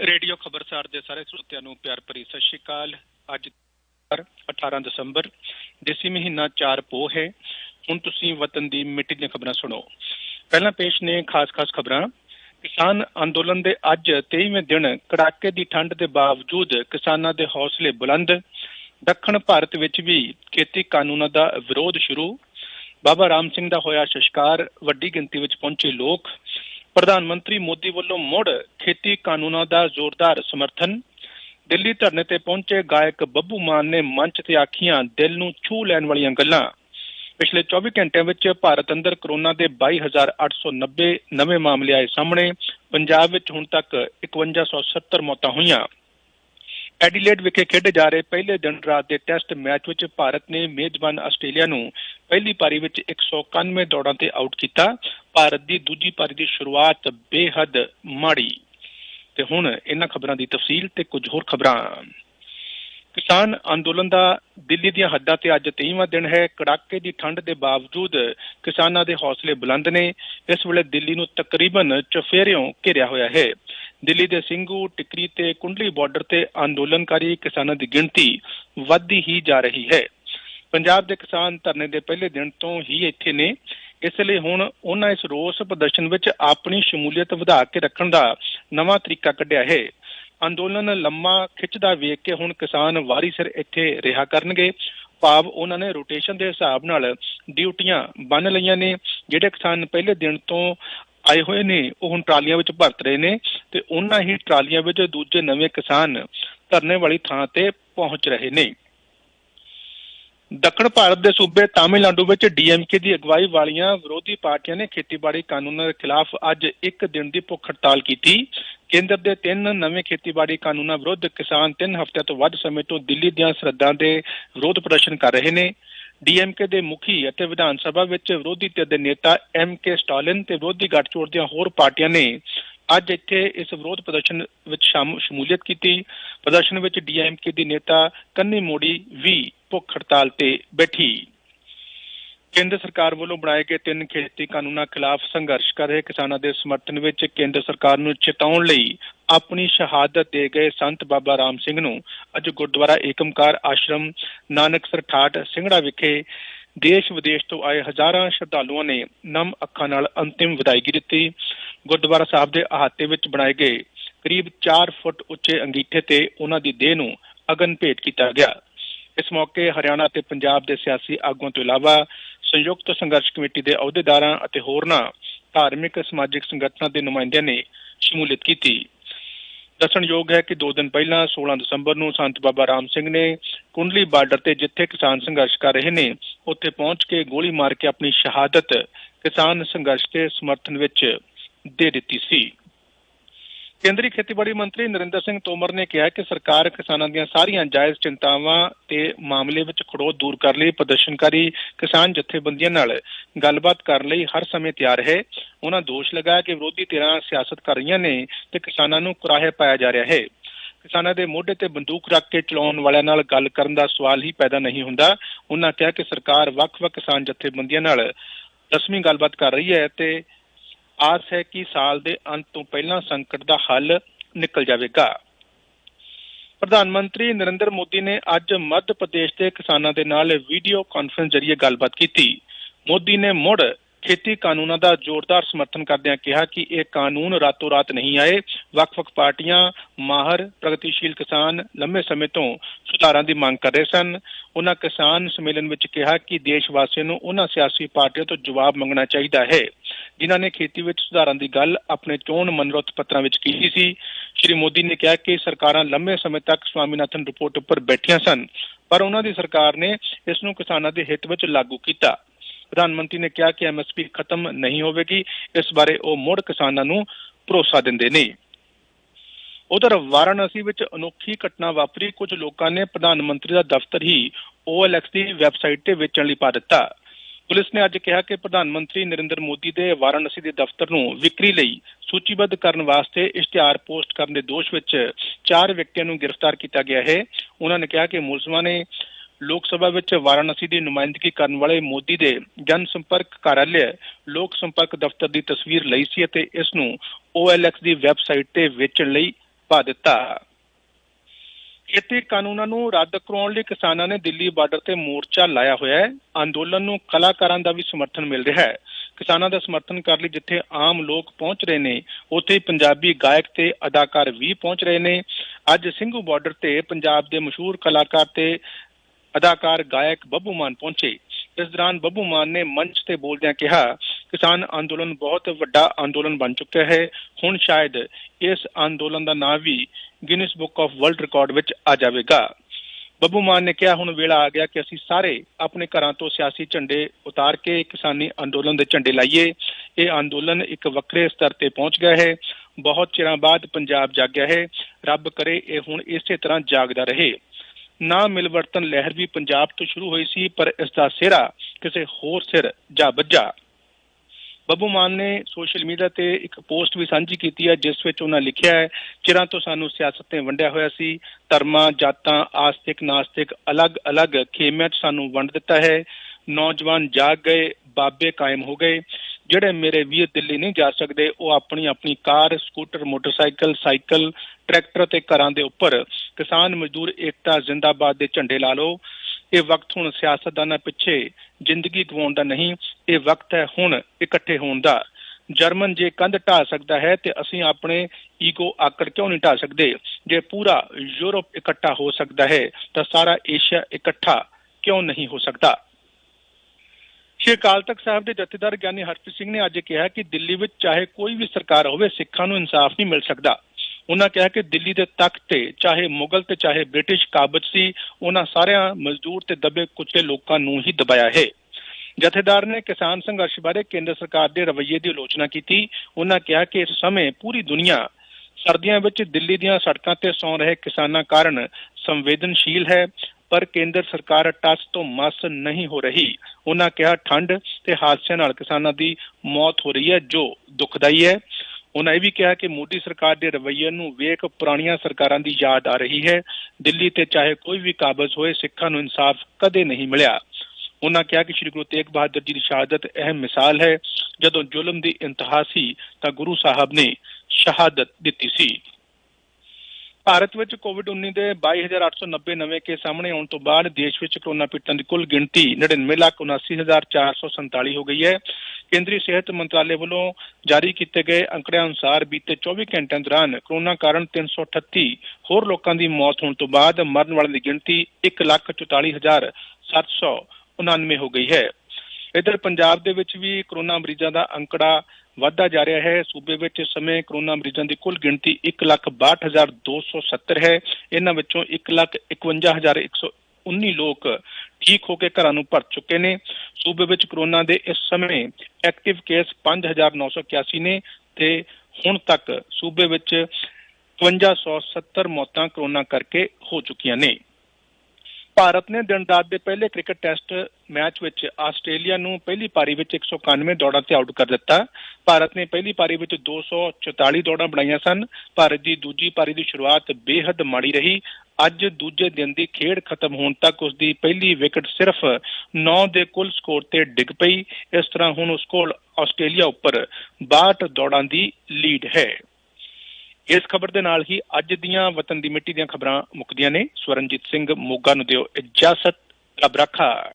Radio ਖਬਰਸਾਰ ਦੇ ਸਾਰੇ ਸਰੋਤਿਆਂ ਨੂੰ ਪਿਆਰ ਭਰੀ ਸਤਿ ਸ਼੍ਰੀ ਅਕਾਲ। ਅੱਜ 18 ਦਸੰਬਰ, ਦੇਸੀ ਮਹੀਨਾ 4 ਪੋਹ ਹੈ। ਹੁਣ ਤੁਸੀਂ ਵਤਨ ਦੀ ਮਿੱਟੀ ਦੀਆਂ ਖਬਰਾਂ ਸੁਣੋ। ਪਹਿਲਾਂ ਪੇਸ਼ ਨੇ ਖਾਸ-ਖਾਸ ਖਬਰਾਂ। ਕਿਸਾਨ ਅੰਦੋਲਨ ਦੇ ਅੱਜ 23ਵੇਂ ਦਿਨ ਕੜਾਕੇ ਦੀ ਠੰਡ ਦੇ ਬਾਵਜੂਦ ਕਿਸਾਨਾਂ ਦੇ ਹੌਸਲੇ ਬੁਲੰਦ। ਦੱਖਣ ਭਾਰਤ ਵਿੱਚ ਵੀ ਖੇਤੀ ਕਾਨੂੰਨਾਂ ਦਾ ਵਿਰੋਧ ਸ਼ੁਰੂ। ਬਾਬਾ ਰਾਮ ਸਿੰਘ ਦਾ ਹੋਇਆ ਸ਼ਸ਼ਕਾਰ, ਵੱਡੀ ਗਿਣਤੀ ਵਿੱਚ ਪਹੁੰਚੇ ਲੋਕ। ਪ੍ਰਧਾਨ ਮੰਤਰੀ ਮੋਦੀ ਵੱਲੋਂ ਮੁੜ ਖੇਤੀ ਕਾਨੂੰਨਾਂ ਦਾ ਜ਼ੋਰਦਾਰ ਸਮਰਥਨ। ਦਿੱਲੀ ਧਰਨੇ ਤੇ ਪਹੁੰਚੇ ਗਾਇਕ ਬੱਬੂ ਮਾਨ ਨੇ ਮੰਚ ਤੇ ਆਖੀਆਂ ਦਿਲ ਨੂੰ ਛੂ ਲੈਣ ਵਾਲੀਆਂ ਗੱਲਾਂ। ਪਿਛਲੇ 24 ਘੰਟਿਆਂ ਵਿੱਚ ਭਾਰਤ ਅੰਦਰ ਕਰੋਨਾ ਦੇ 22890 ਨਵੇਂ ਮਾਮਲੇ ਆਏ ਸਾਹਮਣੇ। ਪੰਜਾਬ ਵਿੱਚ ਹੁਣ ਤੱਕ 5170 ਮੌਤਾਂ ਹੋਈਆਂ। ਐਡੀਲੇਡ ਵਿਖੇ ਖੇਡੇ ਜਾ ਰਹੇ ਪਹਿਲੇ ਦਿਨ ਰਾਤ ਦੇ ਟੈਸਟ ਮੈਚ ਵਿੱਚ ਭਾਰਤ ਨੇ ਮੇਜ਼ਬਾਨ ਆਸਟ੍ਰੇਲੀਆ ਨੂੰ ਪਹਿਲੀ ਪਾਰੀ ਵਿੱਚ 191 ਦੌੜਾਂ ਤੇ ਆਊਟ ਕੀਤਾ। ਭਾਰਤ ਦੀ ਦੂਜੀ ਪਾਰੀ ਦੀ ਸ਼ੁਰੂਆਤ ਬੇਹੱਦ ਮਾੜੀ। ਤੇ ਹੁਣ ਇਹਨਾਂ ਖਬਰਾਂ ਦੀ ਤਫਸੀਲ ਤੇ ਕੁਝ ਹੋਰ ਖਬਰਾਂ। ਕਿਸਾਨ ਅੰਦੋਲਨ ਦਾ ਦਿੱਲੀ ਦੀਆਂ ਹੱਦਾਂ ਤੇ ਅੱਜ 23ਵਾਂ ਦਿਨ ਹੈ। ਕੜਾਕੇ ਦੀ ਠੰਡ ਦੇ ਬਾਵਜੂਦ ਕਿਸਾਨਾਂ ਦੇ ਹੌਸਲੇ ਬੁਲੰਦ ਨੇ। ਇਸ ਵੇਲੇ ਦਿੱਲੀ ਨੂੰ ਤਕਰੀਬਨ ਚਫੇਰਿਓਂ ਘਿਰਿਆ ਹੋਇਆ ਹੈ। ਦਿੱਲੀ ਦੇ ਸਿੰਘੂ, ਟਿਕਰੀ ਤੇ ਕੁੰਡਲੀ ਬਾਰਡਰ ਤੇ ਅੰਦੋਲਨਕਾਰੀ ਕਿਸਾਨਾਂ ਦੀ ਗਿਣਤੀ ਵੱਧਦੀ ਹੀ ਜਾ ਰਹੀ ਹੈ। ਪੰਜਾਬ ਦੇ ਕਿਸਾਨ ਧਰਨੇ ਦੇ ਪਹਿਲੇ ਦਿਨ ਤੋਂ ਹੀ ਇੱਥੇ ਨੇ। ਇਸ ਲਈ ਹੁਣ ਉਹਨਾਂ ਇਸ ਰੋਸ ਪ੍ਰਦਰਸ਼ਨ ਵਿੱਚ ਆਪਣੀ ਸ਼ਮੂਲੀਅਤ ਵਧਾ ਕੇ ਰੱਖਣ ਦਾ ਨਵਾਂ ਤਰੀਕਾ ਕੱਢਿਆ ਹੈ। ਅੰਦੋਲਨ ਲੰਮਾ ਖਿੱਚਦਾ ਵੇਖ ਕੇ ਹੁਣ ਕਿਸਾਨ ਵਾਰੀ ਸਿਰ ਇੱਥੇ ਰਿਹਾ ਕਰਨਗੇ। ਭਾਵ ਉਹਨਾਂ ਨੇ ਰੋਟੇਸ਼ਨ ਦੇ ਹਿਸਾਬ ਨਾਲ ਡਿਊਟੀਆਂ ਬੰਨ ਲਈਆਂ ਨੇ। ਜਿਹੜੇ ਕਿਸਾਨ ਪਹਿਲੇ ਦਿਨ ਤੋਂ ਆਏ ਹੋਏ ਨੇ, ਉਹ ਹੁਣ ਟਰਾਲੀਆਂ ਵਿੱਚ ਭਰਤ ਰਹੇ ਨੇ ਤੇ ਉਹਨਾਂ ਹੀ ਟਰਾਲੀਆਂ ਵਿੱਚ ਦੂਜੇ ਨਵੇਂ ਕਿਸਾਨ ਧਰਨੇ ਵਾਲੀ ਥਾਂ ਤੇ ਪਹੁੰਚ ਰਹੇ ਨੇ। ਦੱਖਣ ਭਾਰਤ ਦੇ ਸੂਬੇ ਤਾਮਿਲਨਾਡੂ ਵਿੱਚ ਡੀਐਮਕੇ ਦੀ ਅਗਵਾਈ ਵਾਲੀਆਂ ਵਿਰੋਧੀ ਪਾਰਟੀਆਂ ਨੇ ਖੇਤੀਬਾੜੀ ਕਾਨੂੰਨਾਂ ਦੇ ਖਿਲਾਫ ਅੱਜ ਇੱਕ ਦਿਨ ਦੀ ਭੁੱਖ ਹੜਤਾਲ ਕੀਤੀ। ਕੇਂਦਰ ਦੇ ਤਿੰਨ ਨਵੇਂ ਖੇਤੀਬਾੜੀ ਕਾਨੂੰਨਾਂ ਵਿਰੁੱਧ ਕਿਸਾਨ ਤਿੰਨ ਹਫ਼ਤਿਆਂ ਤੋਂ ਵੱਧ ਸਮੇਂ ਤੋਂ ਦਿੱਲੀ ਦੀਆਂ ਸਰਹੱਦਾਂ ਦੇ ਵਿਰੋਧ ਪ੍ਰਦਰਸ਼ਨ ਕਰ ਰਹੇ ਨੇ। ਡੀਐਮਕੇ ਦੇ ਮੁਖੀ ਅਤੇ ਵਿਧਾਨ ਸਭਾ ਵਿੱਚ ਵਿਰੋਧੀ ਧਿਰ ਦੇ ਨੇਤਾ ਐਮਕੇ ਸਟਾਲਿਨ ਤੇ ਵਿਰੋਧੀ ਗੱਠਜੋੜ ਦੀਆਂ ਹੋਰ ਪਾਰਟੀਆਂ ਨੇ ਅੱਜ ਇੱਥੇ ਇਸ ਵਿਰੋਧ ਪ੍ਰਦਰਸ਼ਨ ਵਿੱਚ ਸ਼ਮੂਲੀਅਤ ਕੀਤੀ। ਪ੍ਰਦਰਸ਼ਨ ਵਿੱਚ ਡੀਐਮਕੇ ਦੀ ਨੇਤਾ ਕੰਨੀ ਮੋੜੀ ਵੀ ਭੁੱਖ ਹੜਤਾਲ ਤੇ ਬੈਠੀ। ਕੇਂਦਰ ਸਰਕਾਰ ਵੱਲੋਂ ਬਣਾਏ ਗਏ ਤਿੰਨ ਖੇਤੀ ਕਾਨੂੰਨਾਂ ਖਿਲਾਫ ਸੰਘਰਸ਼ ਕਰ ਰਹੇ ਕਿਸਾਨਾਂ ਦੇ ਸਮਰਥਨ ਵਿੱਚ ਕੇਂਦਰ ਸਰਕਾਰ ਨੂੰ ਚੇਤਾਉਣ ਲਈ ਆਪਣੀ ਸ਼ਹਾਦਤ ਦੇ ਗਏ ਸੰਤ ਬਾਬਾ ਰਾਮ ਸਿੰਘ ਨੂੰ ਅੱਜ ਗੁਰਦੁਆਰਾ ਏਕਮਕਾਰ ਆਸ਼ਰਮ ਨਾਨਕਸਰ ਠਾਠ ਸਿੰਘੜਾ ਵਿਖੇ ਦੇਸ਼ ਵਿਦੇਸ਼ ਤੋਂ ਆਏ ਹਜ਼ਾਰਾਂ ਸ਼ਰਧਾਲੂਆਂ ਨੇ ਨਮ ਅੱਖਾਂ ਨਾਲ ਅੰਤਿਮ ਵਿਦਾਇਗੀ ਦਿੱਤੀ। ਗੁਰਦੁਆਰਾ ਸਾਹਿਬ ਦੇ ਅਹਾਤੇ ਵਿੱਚ ਬਣਾਏ ਗਏ ਕਰੀਬ 4 ਫੁੱਟ ਉੱਚੇ ਅੰਗੀਠੇ ਤੇ ਉਹਨਾਂ ਦੀ ਦੇਹ ਨੂੰ ਅਗਨ ਭੇਟ ਕੀਤਾ ਗਿਆ। ਇਸ ਮੌਕੇ ਹਰਿਆਣਾ ਤੇ ਪੰਜਾਬ ਦੇ ਸਿਆਸੀ ਆਗੂਆਂ ਤੋਂ ਇਲਾਵਾ ਸੰਯੁਕਤ ਸੰਘਰਸ਼ ਕਮੇਟੀ ਦੇ ਅਹੁਦੇਦਾਰਾਂ ਅਤੇ ਹੋਰਨਾਂ ਧਾਰਮਿਕ, ਸਮਾਜਿਕ ਸੰਗਠਨਾਂ ਦੇ ਨੁਮਾਇੰਦਿਆਂ ਨੇ ਸ਼ਮੂਲੀਅਤ ਕੀਤੀ। ਦੱਸਣਯੋਗ ਹੈ ਕਿ 2 ਦਿਨ ਪਹਿਲਾਂ 16 ਦਸੰਬਰ ਨੂੰ ਸੰਤ ਬਾਬਾ ਰਾਮ ਸਿੰਘ ਨੇ ਕੁੰਡਲੀ ਬਾਰਡਰ ਤੇ ਜਿੱਥੇ ਕਿਸਾਨ ਸੰਘਰਸ਼ ਕਰ ਰਹੇ ਨੇ, ਉੱਥੇ ਪਹੁੰਚ ਕੇ ਗੋਲੀ ਮਾਰ ਕੇ ਆਪਣੀ ਸ਼ਹਾਦਤ ਕਿਸਾਨ ਸੰਘਰਸ਼ ਦੇ ਸਮਰਥਨ ਵਿੱਚ ਦੇ ਦਿੱਤੀ ਸੀ। ਕੇਂਦਰੀ ਖੇਤੀਬਾੜੀ ਮੰਤਰੀ ਨਰਿੰਦਰ ਸਿੰਘ ਤੋਮਰ ਨੇ ਕਿਹਾ ਕਿ ਸਰਕਾਰ ਕਿਸਾਨਾਂ ਦੀਆਂ ਸਾਰੀਆਂ ਜਾਇਜ਼ ਚਿੰਤਾਵਾਂ ਤੇ ਮਾਮਲੇ ਵਿੱਚ ਖੜੋ ਦੂਰ ਕਰਨ ਲਈ ਪ੍ਰਦਰਸ਼ਨਕਾਰੀ ਕਿਸਾਨ ਜਥੇਬੰਦੀਆਂ ਨਾਲ ਗੱਲਬਾਤ ਕਰਨ ਲਈ ਹਰ ਸਮੇਂ ਤਿਆਰ ਹੈ। ਉਹਨਾਂ ਦੋਸ਼ ਲਗਾਇਆ ਕਿ ਵਿਰੋਧੀ ਧਿਰਾਂ ਸਿਆਸਤ ਕਰ ਰਹੀਆਂ ਨੇ ਤੇ ਕਿਸਾਨਾਂ ਨੂੰ ਕੁਰਾਹੇ ਪਾਇਆ ਜਾ ਰਿਹਾ ਹੈ। ਕਿਸਾਨਾਂ ਦੇ ਮੋਢੇ ਤੇ ਬੰਦੂਕ ਰੱਖ ਕੇ ਚਲਾਉਣ ਵਾਲਿਆਂ ਨਾਲ ਗੱਲ ਕਰਨ ਦਾ ਸਵਾਲ ਹੀ ਪੈਦਾ ਨਹੀਂ ਹੁੰਦਾ। ਉਹਨਾਂ ਕਿਹਾ ਕਿ ਸਰਕਾਰ ਵੱਖ-ਵੱਖ ਕਿਸਾਨ ਜਥੇਬੰਦੀਆਂ ਨਾਲ ਰਸਮੀ ਗੱਲਬਾਤ ਕਰ ਰਹੀ ਹੈ ਤੇ ਆਸ ਹੈ ਕਿ ਸਾਲ ਦੇ ਅੰਤ ਤੋਂ ਪਹਿਲਾਂ ਸੰਕਟ ਦਾ ਹੱਲ ਨਿਕਲ ਜਾਵੇਗਾ। ਪ੍ਰਧਾਨ ਮੰਤਰੀ ਨਰਿੰਦਰ ਮੋਦੀ ਨੇ ਅੱਜ ਮੱਧ ਪ੍ਰਦੇਸ਼ ਦੇ ਕਿਸਾਨਾਂ ਦੇ ਨਾਲ ਵੀਡੀਓ ਕਾਨਫਰੰਸ ਜ਼ਰੀਏ ਗੱਲਬਾਤ ਕੀਤੀ। ਮੋਦੀ ਨੇ ਮੁੜ ਖੇਤੀ ਕਾਨੂੰਨਾਂ ਦਾ ਜ਼ੋਰਦਾਰ ਸਮਰਥਨ ਕਰਦਿਆਂ ਕਿਹਾ ਕਿ ਇਹ ਕਾਨੂੰਨ ਰਾਤੋਂ ਰਾਤ ਨਹੀਂ ਆਏ। ਵੱਖ-ਵੱਖ ਪਾਰਟੀਆਂ ਮਾਹਰ, ਪ੍ਰਗਤੀਸ਼ੀਲ ਕਿਸਾਨ ਲੰਮੇ ਸਮੇਂ ਤੋਂ ਸੁਧਾਰਾਂ ਦੀ ਮੰਗ ਕਰ ਰਹੇ ਸਨ। ਉਹਨਾਂ ਕਿਸਾਨ ਸੰਮੇਲਨ ਵਿੱਚ ਕਿਹਾ ਕਿ ਦੇਸ਼ ਵਾਸੀਆਂ ਨੂੰ ਉਹਨਾਂ ਸਿਆਸੀ ਪਾਰਟੀਆਂ ਤੋਂ ਜਵਾਬ ਮੰਗਣਾ ਚਾਹੀਦਾ ਹੈ। ਜਿਨ੍ਹਾਂ ਨੇ ਖੇਤੀ ਵਿੱਚ ਸੁਧਾਰਾਂ ਦੀ ਗੱਲ ਆਪਣੇ ਚੋਣ ਮਨਰੋਤ ਪੱਤਰਾਂ ਵਿੱਚ ਕੀਤੀ ਸੀ। ਸ਼੍ਰੀ ਮੋਦੀ ਨੇ ਕਿਹਾ ਕਿ ਸਰਕਾਰਾਂ ਲੰਮੇ ਸਮੇਂ ਤੱਕ ਸਵਾਮੀਨਾਥਨ ਰਿਪੋਰਟ ਉੱਪਰ ਬੈਠੀਆਂ ਸਨ, ਪਰ ਉਹਨਾਂ ਦੀ ਸਰਕਾਰ ਨੇ ਇਸ ਨੂੰ ਕਿਸਾਨਾਂ ਦੇ ਹਿੱਤ ਵਿੱਚ ਲਾਗੂ ਕੀਤਾ। ਪ੍ਰਧਾਨ ਮੰਤਰੀ ਨੇ ਕਿਹਾ ਕਿ ਐਮਐਸਪੀ ਖਤਮ ਨਹੀਂ ਹੋਵੇਗੀ, ਇਸ ਬਾਰੇ ਉਹ ਮੁੜ ਕਿਸਾਨਾਂ ਨੂੰ ਭਰੋਸਾ ਦਿੰਦੇ ਨੇ। ਉਧਰ ਵਾਰਾਣਸੀ ਵਿੱਚ ਅਨੋਖੀ ਘਟਨਾ ਵਾਪਰੀ, ਕੁਝ ਲੋਕਾਂ ਨੇ ਪ੍ਰਧਾਨ ਮੰਤਰੀ ਦਾ ਦਫ਼ਤਰ ਹੀ OLX ਦੀ ਵੈਬਸਾਈਟ ਤੇ ਵੇਚਣ ਲਈ ਪਾ ਦਿੱਤਾ। ਪੁਲਿਸ ਨੇ ਅੱਜ ਕਿਹਾ ਕਿ ਪ੍ਰਧਾਨ ਮੰਤਰੀ ਨਰਿੰਦਰ ਮੋਦੀ ਦੇ ਵਾਰਾਣਸੀ ਦੇ ਦਫ਼ਤਰ ਨੂੰ ਵਿਕਰੀ ਲਈ ਸੂਚੀਬੱਧ ਕਰਨ ਵਾਸਤੇ ਇਸ਼ਤਿਹਾਰ ਪੋਸਟ ਕਰਨ ਦੇ ਦੋਸ਼ ਵਿੱਚ ਚਾਰ ਵਿਅਕਤੀਆਂ ਨੂੰ ਗ੍ਰਿਫਤਾਰ ਕੀਤਾ ਗਿਆ ਹੈ। ਉਹਨਾਂ ਨੇ ਕਿਹਾ ਕਿ ਮੁਲਜ਼ਮਾਂ ਨੇ ਲੋਕ ਸਭਾ ਵਿੱਚ ਵਾਰਾਣਸੀ ਦੀ ਨੁਮਾਇੰਦਗੀ ਕਰਨ ਵਾਲੇ ਮੋਦੀ ਦੇ ਜਨ ਸੰਪਰਕ ਕਾਰਜਾਲय ਲੋਕ ਸੰਪਰਕ ਦਫ਼ਤਰ ਦੀ ਤਸਵੀਰ ਲਈ ਸੀ ਅਤੇ ਇਸ ਨੂੰ OLX ਦੀ ਵੈਬਸਾਈਟ ਤੇ ਵੇਚਣ ਲਈ ਪਾ ਦਿੱਤਾ। ਖੇਤੀ ਕਾਨੂੰਨਾਂ ਨੂੰ ਰੱਦ ਕਰਾਉਣ ਲਈ ਕਿਸਾਨਾਂ ਨੇ ਦਿੱਲੀ ਬਾਰਡਰ ਤੇ ਮੋਰਚਾ ਲਾਇਆ ਹੋਇਆ ਹੈ। ਅੰਦੋਲਨ ਨੂੰ ਕਲਾਕਾਰਾਂ ਦਾ ਵੀ ਸਮਰਥਨ ਮਿਲ ਰਿਹਾ ਹੈ। ਕਿਸਾਨਾਂ ਦਾ ਸਮਰਥਨ ਕਰਨ ਲਈ ਜਿੱਥੇ ਆਮ ਲੋਕ ਪਹੁੰਚ ਰਹੇ ਨੇ, ਉੱਥੇ ਪੰਜਾਬੀ ਗਾਇਕ ਤੇ ਅਦਾਕਾਰ ਵੀ ਪਹੁੰਚ ਰਹੇ ਨੇ। ਅੱਜ ਸਿੰਘੂ ਬਾਰਡਰ ਤੇ ਪੰਜਾਬ ਦੇ ਮਸ਼ਹੂਰ ਕਲਾਕਾਰ ਤੇ ਅਦਾਕਾਰ ਗਾਇਕ ਬੱਬੂ ਮਾਨ ਪਹੁੰਚੇ। ਇਸ ਦੌਰਾਨ ਬੱਬੂ ਮਾਨ ਨੇ ਮੰਚ ਤੇ ਬੋਲਦਿਆਂ ਕਿਹਾ ਕਿਸਾਨ ਅੰਦੋਲਨ ਬਹੁਤ ਵੱਡਾ ਅੰਦੋਲਨ ਬਣ ਚੁੱਕਿਆ ਹੈ। ਹੁਣ ਸ਼ਾਇਦ ਇਸ ਅੰਦੋਲਨ ਦਾ ਨਾਂ ਵੀ Guinness book of world record ਵਿੱਚ ਆ ਜਾਵੇਗਾ। ਬੱਬੂ ਮਾਨ ਨੇ ਕਿਹਾ, ਹੁਣ ਵੇਲਾ ਆ ਗਿਆ ਕਿ ਅਸੀਂ ਸਾਰੇ ਆਪਣੇ ਘਰਾਂ ਤੋਂ ਸਿਆਸੀ ਝੰਡੇ ਉਤਾਰ ਕੇ ਕਿਸਾਨੀ ਅੰਦੋਲਨ ਦੇ ਝੰਡੇ ਲਾਈਏ। ਇਹ ਅੰਦੋਲਨ ਇੱਕ ਵੱਖਰੇ ਸਤਰ ਤੇ ਪਹੁੰਚ ਗਿਆ ਹੈ। ਬਹੁਤ ਚਿਰਾਂ ਬਾਅਦ ਪੰਜਾਬ ਜਾਗਿਆ ਹੈ। ਰੱਬ ਕਰੇ ਇਹ ਹੁਣ ਇਸੇ ਤਰ੍ਹਾਂ ਜਾਗਦਾ ਰਹੇ। ਨਾ ਮਿਲਵਰਤਨ ਲਹਿਰ ਵੀ ਪੰਜਾਬ ਤੋਂ ਸ਼ੁਰੂ ਹੋਈ ਸੀ, ਪਰ ਇਸ ਦਾ ਸਿਹਰਾ ਕਿਸੇ ਹੋਰ ਸਿਰ ਜਾ ਵੱਜਾ। ਬੱਬੂ ਮਾਨ ਨੇ ਸੋਸ਼ਲ ਮੀਡੀਆ ਤੇ ਇੱਕ ਪੋਸਟ ਵੀ ਸਾਂਝੀ ਕੀਤੀ ਹੈ, ਜਿਸ ਵਿੱਚ ਉਹਨਾਂ ਲਿਖਿਆ ਹੈ, ਚਿਰਾਂ ਤੋਂ ਸਾਨੂੰ ਸਿਆਸਤ ਨੇ ਵੰਡਿਆ ਹੋਇਆ ਸੀ, ਧਰਮਾਂ, ਜਾਤਾਂ, ਆਸਤਿਕ, ਨਾਸਤਿਕ ਅਲੱਗ-ਅਲੱਗ ਖੇਮਿਆਂ 'ਚ ਸਾਨੂੰ ਵੰਡ ਦਿੱਤਾ ਹੈ। ਨੌਜਵਾਨ ਜਾਗ ਗਏ, ਬਾਬੇ ਕਾਇਮ ਹੋ ਗਏ। ਜਿਹੜੇ ਮੇਰੇ ਵੀਰ ਦਿੱਲੀ ਨਹੀਂ ਜਾ ਸਕਦੇ, ਉਹ ਆਪਣੀ ਆਪਣੀ car, scooter, motorcycle, cycle, tractor ਤੇ ਘਰਾਂ ਦੇ ਉੱਪਰ ਕਿਸਾਨ ਮਜ਼ਦੂਰ ਏਕਤਾ ਜ਼ਿੰਦਾਬਾਦ ਦੇ ਝੰਡੇ ਲਾ ਲਓ। ਇਹ ਵਕਤ ਹੁਣ ਸਿਆਸਤਦਾਨਾਂ ਪਿੱਛੇ ਜ਼ਿੰਦਗੀ ਗਵਾਉਣ ਦਾ ਨਹੀਂ, ਇਹ ਵਕਤ ਹੈ ਹੁਣ ਇਕੱਠੇ ਹੋਣ ਦਾ। ਜਰਮਨ ਜੇ ਕੰਧ ਢਾ ਸਕਦਾ ਹੈ ਤੇ ਅਸੀਂ ਆਪਣੇ ਈਗੋ ਆਕੜ ਕਿਉਂ ਨਹੀਂ ਢਾ ਸਕਦੇ? ਜੇ ਪੂਰਾ ਯੂਰਪ ਇਕੱਠਾ ਹੋ ਸਕਦਾ ਹੈ, ਤਾਂ ਸਾਰਾ ਏਸ਼ੀਆ ਇਕੱਠਾ ਕਿਉਂ ਨਹੀਂ ਹੋ ਸਕਦਾ? ਸ਼੍ਰੀ ਅਕਾਲ ਤਖਤ ਸਾਹਿਬ ਦੇ ਜਥੇਦਾਰ ਗਿਆਨੀ ਹਰਪ੍ਰੀਤ ਸਿੰਘ ਨੇ ਅੱਜ ਕਿਹਾ ਕਿ ਦਿੱਲੀ ਵਿੱਚ ਚਾਹੇ ਕੋਈ ਵੀ ਸਰਕਾਰ ਹੋਵੇ, ਸਿੱਖਾਂ ਨੂੰ ਇਨਸਾਫ ਨਹੀਂ ਮਿਲ ਸਕਦਾ। ਉਹਨਾਂ ਕਿਹਾ ਕਿ ਦਿੱਲੀ ਦੇ ਤਖਤ ਤੇ ਚਾਹੇ ਮੁਗਲ ਤੇ ਚਾਹੇ ਬ੍ਰਿਟਿਸ਼ ਕਾਬਜ ਸੀ, ਉਹਨਾਂ ਸਾਰਿਆਂ ਮਜ਼ਦੂਰ ਤੇ ਦਬੇ ਕੁਚਲੇ ਲੋਕਾਂ ਨੂੰ ਹੀ ਦਬਾਇਆ ਹੈ। ਜਥੇਦਾਰ ਨੇ ਕਿਸਾਨ ਸੰਘਰਸ਼ ਬਾਰੇ ਕੇਂਦਰ ਸਰਕਾਰ ਦੇ ਰਵੱਈਏ ਦੀ ਆਲੋਚਨਾ ਕੀਤੀ। ਉਹਨਾਂ ਕਿਹਾ ਕਿ ਇਸ ਸਮੇਂ ਪੂਰੀ ਦੁਨੀਆ ਸਰਦੀਆਂ ਵਿੱਚ ਦਿੱਲੀ ਦੀਆਂ ਸੜਕਾਂ ਤੇ ਸੌਂ ਰਹੇ ਕਿਸਾਨਾਂ ਕਾਰਨ ਸੰਵੇਦਨਸ਼ੀਲ ਹੈ, ਪਰ ਕੇਂਦਰ ਸਰਕਾਰ ਟਸ ਤੋਂ ਮਸ ਨਹੀਂ ਹੋ ਰਹੀ। ਉਹਨਾਂ ਕਿਹਾ, ਠੰਡ ਤੇ ਹਾਦਸਿਆਂ ਨਾਲ ਕਿਸਾਨਾਂ ਦੀ ਮੌਤ ਹੋ ਰਹੀ ਹੈ, ਜੋ ਦੁਖਦਾਈ ਹੈ। ਉਹਨਾਂ ਇਹ ਵੀ ਕਿਹਾ ਕਿ ਮੋਦੀ ਸਰਕਾਰ ਦੇ ਰਵੱਈਏ ਨੂੰ ਵੇਖ ਪੁਰਾਣੀਆਂ ਸਰਕਾਰਾਂ ਦੀ ਯਾਦ ਆ ਰਹੀ ਹੈ। ਦਿੱਲੀ ਤੇ ਚਾਹੇ ਕੋਈ ਵੀ ਕਾਬਜ਼ ਹੋਏ, ਸਿੱਖਾਂ ਨੂੰ ਇਨਸਾਫ ਕਦੇ ਨਹੀਂ ਮਿਲਿਆ। ਉਹਨਾਂ ਕਿਹਾ ਕਿ ਸ੍ਰੀ ਗੁਰੂ ਤੇਗ ਬਹਾਦਰ ਜੀ ਦੀ ਸ਼ਹਾਦਤ ਅਹਿਮ ਮਿਸਾਲ ਹੈ। ਜਦੋਂ ਜ਼ੁਲਮ ਦੀ ਇੰਤਹਾ ਸੀ, ਤਾਂ ਗੁਰੂ ਸਾਹਿਬ ਨੇ ਸ਼ਹਾਦਤ ਦਿੱਤੀ ਸੀ। ਭਾਰਤ ਵਿੱਚ ਕੋਵਿਡ-19 ਦੇ 22890 ਨਵੇਂ ਕੇਸ ਸਾਹਮਣੇ ਆਉਣ ਤੋਂ ਬਾਅਦ ਦੇਸ਼ ਵਿੱਚ ਕੋਰੋਨਾ ਪੀੜਤਾਂ ਦੀ ਕੁੱਲ ਗਿਣਤੀ 9979447 ਹੋ ਗਈ ਹੈ। ਕੇਂਦਰੀ ਸਿਹਤ ਮੰਤਰਾਲੇ ਵੱਲੋਂ ਜਾਰੀ ਕੀਤੇ ਗਏ ਅੰਕੜਿਆਂ ਅਨੁਸਾਰ ਬੀਤੇ 24 ਘੰਟਿਆਂ ਦੌਰਾਨ ਕੋਰੋਨਾ ਕਾਰਨ 338 ਹੋਰ ਲੋਕਾਂ ਦੀ ਮੌਤ ਹੋਣ ਤੋਂ ਬਾਅਦ ਮਰਨ ਵਾਲਿਆਂ ਦੀ ਗਿਣਤੀ 144799 ਹੋ ਗਈ ਹੈ। ਇਧਰ ਪੰਜਾਬ ਦੇ ਵਿੱਚ ਵੀ ਕੋਰੋਨਾ ਮਰੀਜ਼ਾਂ ਦਾ ਅੰਕੜਾ ਵਾਧਾ ਜਾ ਰਿਹਾ ਹੈ। ਸੂਬੇ ਵਿੱਚ ਇਸ ਸਮੇਂ ਕੋਰੋਨਾ ਮਰੀਜ਼ਾਂ ਦੀ ਕੁੱਲ ਗਿਣਤੀ 162270 ਹੈ। ਇਹਨਾਂ ਵਿੱਚੋਂ 151119 ਲੋਕ ਠੀਕ ਹੋ ਕੇ ਘਰਾਂ ਨੂੰ ਭਰ ਚੁੱਕੇ ਨੇ। ਸੂਬੇ ਵਿੱਚ ਕੋਰੋਨਾ ਦੇ ਇਸ ਸਮੇਂ ਐਕਟਿਵ ਕੇਸ 5981 ਨੇ ਤੇ ਹੁਣ ਤੱਕ ਸੂਬੇ ਵਿੱਚ 5570 ਮੌਤਾਂ ਕੋਰੋਨਾ ਕਰਕੇ ਹੋ ਚੁੱਕੀਆਂ ਨੇ। ਭਾਰਤ ਨੇ ਦਿਨ ਰਾਤ ਦੇ ਪਹਿਲੇ ਕ੍ਰਿਕਟ ਟੈਸਟ ਮੈਚ ਵਿੱਚ ਆਸਟ੍ਰੇਲੀਆ ਨੂੰ ਪਹਿਲੀ ਪਾਰੀ ਵਿੱਚ 191 ਦੌੜਾਂ ਤੇ ਆਊਟ ਕਰ ਦਿੱਤਾ। ਭਾਰਤ ਨੇ ਪਹਿਲੀ ਪਾਰੀ ਵਿੱਚ 244 ਦੌੜਾਂ ਬਣਾਈਆਂ ਸਨ। ਭਾਰਤ ਦੀ ਦੂਜੀ ਪਾਰੀ ਦੀ ਸ਼ੁਰੂਆਤ ਬੇहद ਮਾੜੀ ਰਹੀ ਅੱਜ ਦੂਜੇ ਦਿਨ ਦੀ ਖੇਡ ਖਤਮ ਹੋਣ ਤੱਕ ਉਸ ਦੀ ਪਹਿਲੀ ਵਿਕਟ ਸਿਰਫ 9 ਦੇ ਕੁੱਲ ਸਕੋਰ ਤੇ ਡਿੱਗ ਪਈ। ਇਸ ਤਰ੍ਹਾਂ ਹੁਣ ਉਸ ਕੋਲ ਆਸਟ੍ਰੇਲੀਆ ਉੱਪਰ 62 ਦੌੜਾਂ ਦੀ ਲੀਡ ਹੈ। ਇਸ ਖਬਰ ਦੇ ਨਾਲ ਹੀ ਅੱਜ ਦੀਆਂ ਵਤਨ ਦੀ ਮਿੱਟੀ ਦੀਆਂ ਖਬਰਾਂ ਮੁੱਕਦੀਆਂ ਨੇ। ਸਵਰਨਜੀਤ ਸਿੰਘ ਮੋਗਾ ਨੂੰ ਦਿਓ ਇਜਾਜ਼ਤ। ਰੱਬ ਰੱਖਾ।